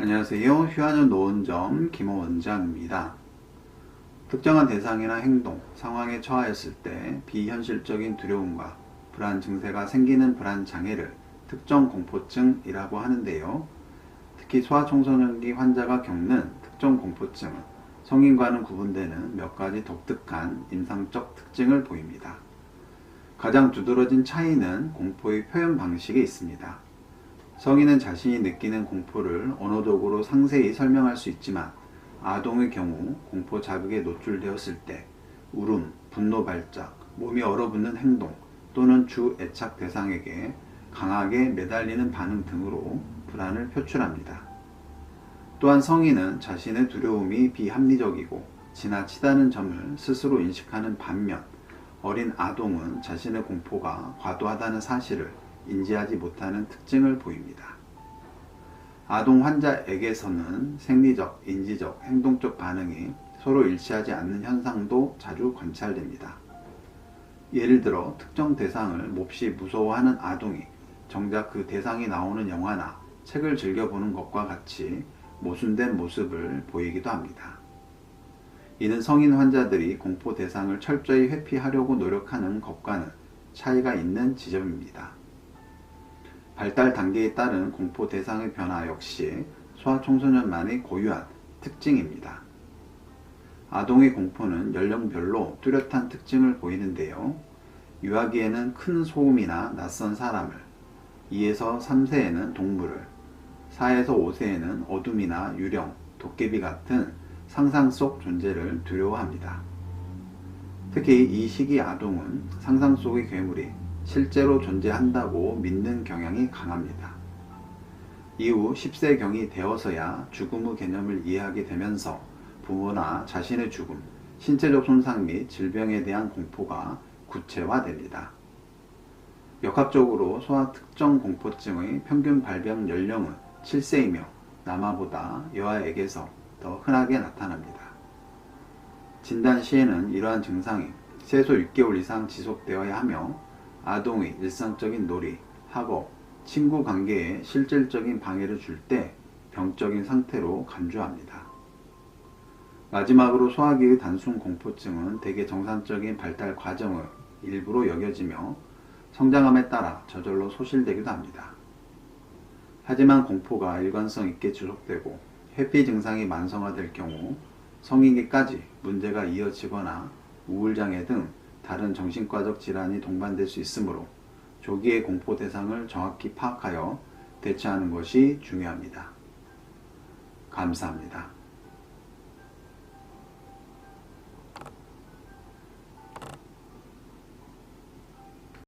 안녕하세요. 휴하는 노은점 김호 원장입니다. 특정한 대상이나 행동, 상황에 처하였을 때 비현실적인 두려움과 불안 증세가 생기는 불안 장애를 특정 공포증이라고 하는데요. 특히 소아청소년기 환자가 겪는 특정 공포증은 성인과는 구분되는 몇 가지 독특한 임상적 특징을 보입니다. 가장 두드러진 차이는 공포의 표현 방식에 있습니다. 성인은 자신이 느끼는 공포를 언어적으로 상세히 설명할 수 있지만 아동의 경우 공포 자극에 노출되었을 때 울음, 분노 발작, 몸이 얼어붙는 행동 또는 주 애착 대상에게 강하게 매달리는 반응 등으로 불안을 표출합니다. 또한 성인은 자신의 두려움이 비합리적이고 지나치다는 점을 스스로 인식하는 반면 어린 아동은 자신의 공포가 과도하다는 사실을 인지하지 못하는 특징을 보입니다. 아동 환자에게서는 생리적, 인지적, 행동적 반응이 서로 일치하지 않는 현상도 자주 관찰됩니다. 예를 들어 특정 대상을 몹시 무서워하는 아동이 정작 그 대상이 나오는 영화나 책을 즐겨보는 것과 같이 모순된 모습을 보이기도 합니다. 이는 성인 환자들이 공포 대상을 철저히 회피하려고 노력하는 것과는 차이가 있는 지점입니다. 발달 단계에 따른 공포 대상의 변화 역시 소아 청소년만의 고유한 특징입니다. 아동의 공포는 연령별로 뚜렷한 특징을 보이는데요. 유아기에는 큰 소음이나 낯선 사람을, 2에서 3세에는 동물을, 4에서 5세에는 어둠이나 유령, 도깨비 같은 상상 속 존재를 두려워합니다. 특히 이 시기 아동은 상상 속의 괴물이 실제로 존재한다고 믿는 경향이 강합니다. 이후 10세경이 되어서야 죽음의 개념을 이해하게 되면서 부모나 자신의 죽음, 신체적 손상 및 질병에 대한 공포가 구체화됩니다. 역학적으로 소아 특정 공포증의 평균 발병 연령은 7세이며 남아보다 여아에게서 더 흔하게 나타납니다. 진단 시에는 이러한 증상이 최소 6개월 이상 지속되어야 하며 아동의 일상적인 놀이, 학업, 친구 관계에 실질적인 방해를 줄 때 병적인 상태로 간주합니다. 마지막으로 소화기의 단순 공포증은 대개 정상적인 발달 과정의 일부로 여겨지며 성장함에 따라 저절로 소실되기도 합니다. 하지만 공포가 일관성 있게 지속되고 회피 증상이 만성화될 경우 성인기까지 문제가 이어지거나 우울장애 등 다른 정신과적 질환이 동반될 수 있으므로 조기의 공포 대상을 정확히 파악하여 대처하는 것이 중요합니다. 감사합니다.